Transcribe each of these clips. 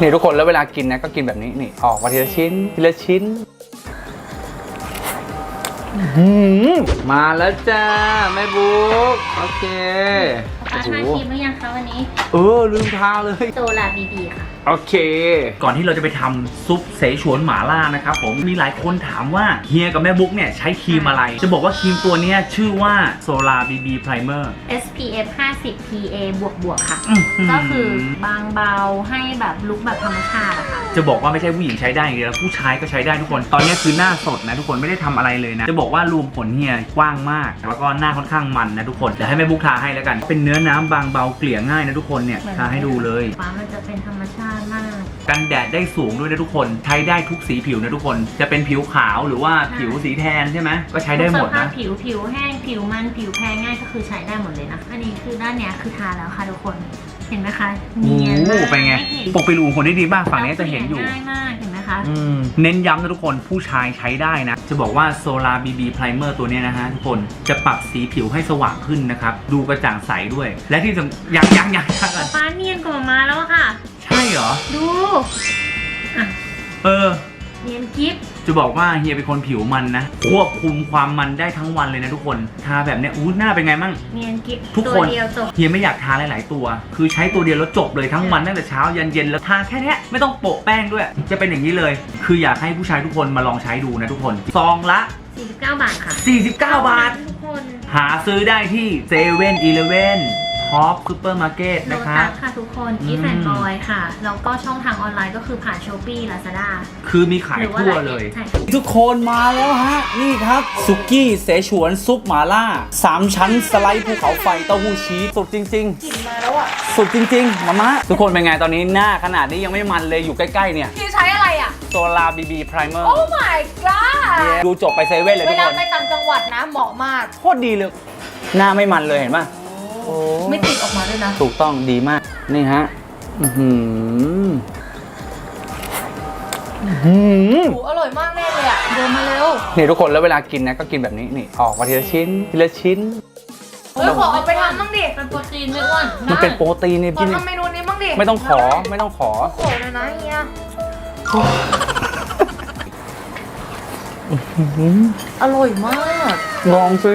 นี่ทุกคนแล้วเวลากินนะก็กินแบบนี้นี่ออกมาทีละชิ้นทีละชิ้นมาแล้วจ้าแม่บุ๊กโอเค ทาครีมหรือยังคะวันนี้เออลืมทาเลย โซลาบีบีค่ะ โอเค ก่อนที่เราจะไปทำซุปเสฉวนหม่าล่านะครับผมมีหลายคนถามว่าเฮียกับแม่บุ๊กเนี่ยใช้ครีมอะไร จะบอกว่าครีมตัวเนี้ยชื่อว่า Solar BB Primer SPF 50 PA บวกบวกๆค่ะอื้อหือก็คือบางเบาให้แบบลุกแบบธรรมชาติอะค่ะ จะบอกว่าไม่ใช่ผู้หญิงใช้ได้อย่างเดียวนะผู้ชายก็ใช้ได้ทุกคน ตอนนี้คือหน้าสดนะทุกคนไม่ได้ทำอะไรเลยนะ จะบอกว่ารวมผลเฮียกว้างมาก แล้วก็หน้าค่อนข้างมันนะทุกคน เดี๋ยวให้แม่บุ๊กทาให้แล้วกัน เป็นเนื้อน้ำบางเบาเกลี่ยง่ายนะทุกคนเนี่ยเหมือนทาให้ดูเลย ฟ้ามันจะเป็นธรรมชาติมาก กันแดดได้สูงด้วยนะทุกคน ใช้ได้ทุกสีผิวนะทุกคน จะเป็นผิวขาวหรือว่าผิวสีแทนใช่ไหมก็ใช้ได้หมดสภาพนะผิวผิวแห้งผิวมันผิวแพ้ง่ายก็คือใช้ได้หมดเลยนะ อันนี้คือด้านเนี้ยคือทาแล้วค่ะทุกคน เห็นไหมคะเนียนโอ้มากเป็นไงม่เห็นปกปิดรูขุมขนได้ดีมากฝั่งนี้จะเห็นอยู่ง่ายมากเห็นไหมคะอืม เน้นย้ำนะทุกคนผู้ชายใช้ได้นะ จะบอกว่า Solar BB Primer ตัวเนี้ยนะฮะทุกคนจะปรับสีผิวให้สว่างขึ้นนะครับ ดูกระจ่างใสด้วย และที่สำยังยังยังยังก่อนฟ้าเนียนกว่ามาแล้วอะค่ะ ใช่เหรอ ดู อะ เออ เนียนกิ๊บจะบอกว่าเฮียเป็นคนผิวมันนะ ควบคุมความมันได้ทั้งวันเลยนะทุกคนทาแบบเนี้ยอู้หน้าเป็นไงมั่ง เนียนกิ๊บทุกตัควนเดียวจบ เฮียไม่อยากทาหลาย ๆ ตัว คือใช้ตัวเดียวแล้วจบเลยทั้งวันตั้งแต่เช้ายันเย็นแล้วทาแค่เนี้ยไม่ต้องโปะแป้งด้วย จะเป็นอย่างนี้เลย คืออยากให้ผู้ชายทุกคนมาลองใช้ดูนะทุกคนซองละ 49 บาทค่ะ49 บาท ทุกคน หาซื้อได้ที่เซเว่นอีเลเว่น ท็อปซูเปอร์มาร์เก็ตโลนะครัตับสค่ะทุกคนอืมอีแฟนบอยค่ะ แล้วก็ช่องทางออนไลน์ก็คือผ่านช้อปปี้ลาซาด้า คือมีขายหรือว่าทั่วไน์เลย ใช่ทุกคนมาแล้วฮะ นี่ครับสุกี้เสฉวนซุปหมาล่า 3 ชั้นสไลด์ภูเขาไฟเต้าหู้ชีสสุดจริงกลิ่นมาแล้วอะๆสุดจริง ๆ มาม่าทุกคนเป็นไงตอนนี้หน้าขนาดนี้ยังไม่มันเลยอยู่ใกล้ ๆ เนี่ยพี่ใช้อะไรอะ โซลาบีบีไพรเมอร์โอ้ my god ดูจบไปเซเว่นเลยเวทุกลาคน ไปต่างจังหวัดนะเหมาะมาก โคตรดีเลย หน้าไม่มันเลยเห็นป่ะ ไม่ติดออกมาด้วยนะ ถูกต้องดีมาก นี่ฮะ อื้อหืออื้อหือหูอร่อยมากแน่เลยอะเดินมาเร็วนี่ทุกคนแล้วเวลากินนะก็กินแบบนี้นี่ออกมาทีละชิ้น ทีละชิ้น เฮ้ยขอเอาไปทำบ้างดิเป็นโปรตีนไม่อ้วนมันเป็นโปรตีนเนี่ยขอกินทำเมนูนี้บ้างดิไม่ต้องขอไม่ต้องขอขอเลยนะเฮียอร่อยมาก ลองสิ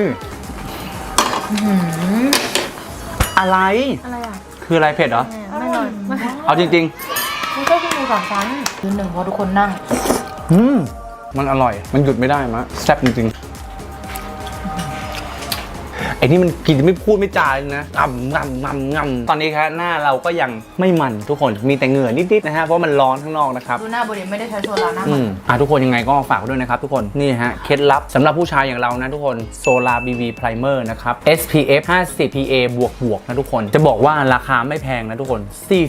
อะไร อะไรอะคืออะไรเผ็ดเหรอ ไม่หน่อยไม่เอาจริงไม่ใช่ที่มีสองชั้นคือหนึ่งเพราะทุกคนนั่ง ๆอืมมันอร่อย มันหยุดไม่ได้มะแซ่บจริงๆ ไอ้นี่มันกินไม่พูดไม่จาเลยนะงำงำงำงำตอนนี้ครับหน้าเราก็ยังไม่มันทุกคนมีแต่เหงื่อนิดๆนะฮะเพราะมันร้อนข้างนอกนะครับ ดูหน้าบริไม่ได้ใช้โซลาร์นะอืมอะทุกคนยังไงก็ฝากไว้ด้วยนะครับทุกคนนี่ฮะเคล็ดลับสำหรับผู้ชายอย่างเรานะทุกคน Solar BB Primer นะครับ SPF 50 PA บวกบวกนะทุกคน จะบอกว่าราคาไม่แพงนะทุกคน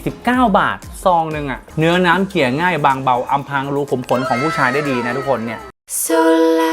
49 บาท ซองหนึ่งอะเนื้อน้ำเกลี่ยง่ายบางเบาอำพรางรูขุมขนของผู้ชายได้ดีนะทุกคนเนี่ย Sola